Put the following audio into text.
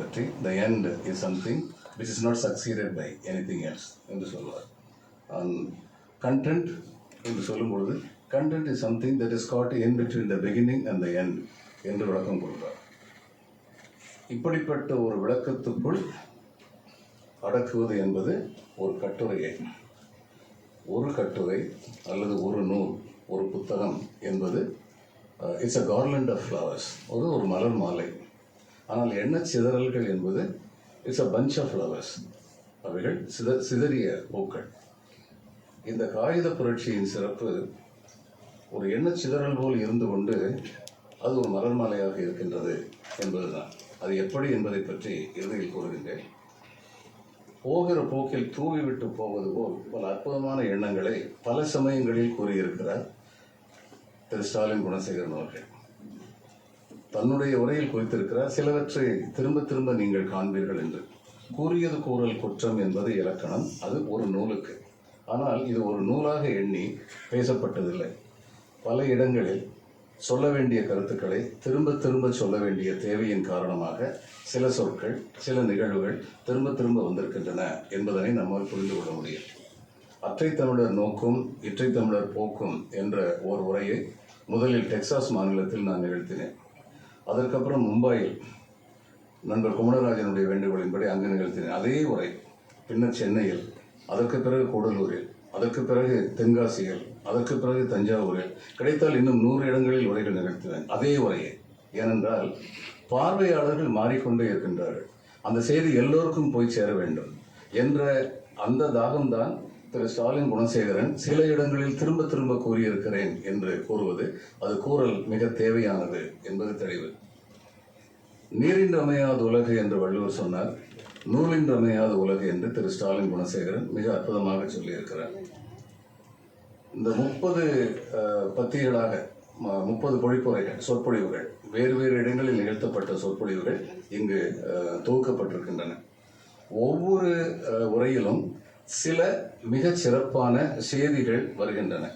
பற்றி the end is something which is not succeeded by anything else என்று சொல்வார். Content என்று சொல்லும் பொழுது content is something that is caught in between the beginning and the end என்று விளக்கம் கொடுத்தார். இப்படிப்பட்ட ஒரு விளக்கத்துக்குள் அடக்குவது என்பது ஒரு கட்டுரையை. ஒரு கட்டுரை அல்லது ஒரு நூல் ஒரு புத்தகம் என்பது it's a garland of flowers ஒரு ஒரு மலர் மாலை. ஆனால் எண்ண சிதறல்கள் என்பது it's a bunch of flowers அவைகள் சித சிதறிய பூக்கள். இந்த காகித புரட்சியின் சிறப்பு ஒரு எண்ண சிதறல் போல் இருந்து கொண்டு அது ஒரு மலர் மாலையாக இருக்கின்றது என்பதுதான். அது எப்படி என்பதை பற்றி இறுதியில் கூறுகின்றேன். போகிற போக்கில் தூவிவிட்டு போவது போல் பல அற்புதமான எண்ணங்களை பல சமயங்களில் கூறியிருக்கிறார் திரு ஸ்டாலின் குணசேகரன் அவர்கள். தன்னுடைய உரையில் குறித்திருக்கிறார் சிலவற்றை திரும்ப திரும்ப நீங்கள் காண்பீர்கள் என்று. கூறியது கூறல் குற்றம் என்பது இலக்கணம் அது ஒரு நூலுக்கு. ஆனால் இது ஒரு நூலாக எண்ணி பேசப்பட்டதில்லை. பல இடங்களில் சொல்ல வேண்டிய கருத்துக்களை திரும்ப திரும்ப சொல்ல வேண்டிய தேவையின் காரணமாக சில சொற்கள் சில நிகழ்வுகள் திரும்ப திரும்ப வந்திருக்கின்றன என்பதனை நம்மால் புரிந்து கொள்ள முடியும். அற்றை தமிழர் நோக்கும் இற்றை தமிழர் போக்கும் என்ற ஓர் உரையை முதலில் டெக்சாஸ் மாநிலத்தில் நான் நிகழ்த்தினேன். அதற்கப்புறம் மும்பாயில் நண்பர் குமரராஜனுடைய வேண்டுகோளின்படி அங்கு நிகழ்த்தினேன். அதே உரை பின்னர் சென்னையில் அதற்கு பிறகு கூடலூரில் அதற்கு பிறகு தென்காசியில் அதற்கு பிறகு தஞ்சாவூரில் கிடைத்தால் இன்னும் நூறு இடங்களில் உரைகள் நிகழ்த்துவேன் அதே உரையை ஏனென்றால் பார்வையாளர்கள் மாறிக்கொண்டே இருக்கின்றார்கள். அந்த செய்தி எல்லோருக்கும் போய் சேர வேண்டும் என்ற அந்த தாகம்தான் திரு ஸ்டாலின் குணசேகரன் சில இடங்களில் திரும்ப திரும்ப கூறியிருக்கிறேன் என்று கூறுவது அது கூறல் மிக தேவையானது என்பது தெளிவு. நீரின்றமையாத உலகு என்று வள்ளுவர் சொன்னார். நூலின்றமையாத உலகு என்று திரு ஸ்டாலின் குணசேகரன் மிக அற்புதமாக சொல்லியிருக்கிறார். இந்த முப்பது பத்திகளாக முப்பது பொழிப்புரைகள் சொற்பொழிவுகள் வேறு வேறு இடங்களில் நிகழ்த்தப்பட்ட சொற்பொழிவுகள் இங்கு அஹ், தொகுக்கப்பட்டிருக்கின்றன. ஒவ்வொரு உரையிலும் சில மிகச் சிறப்பான செய்திகள் வருகின்றன.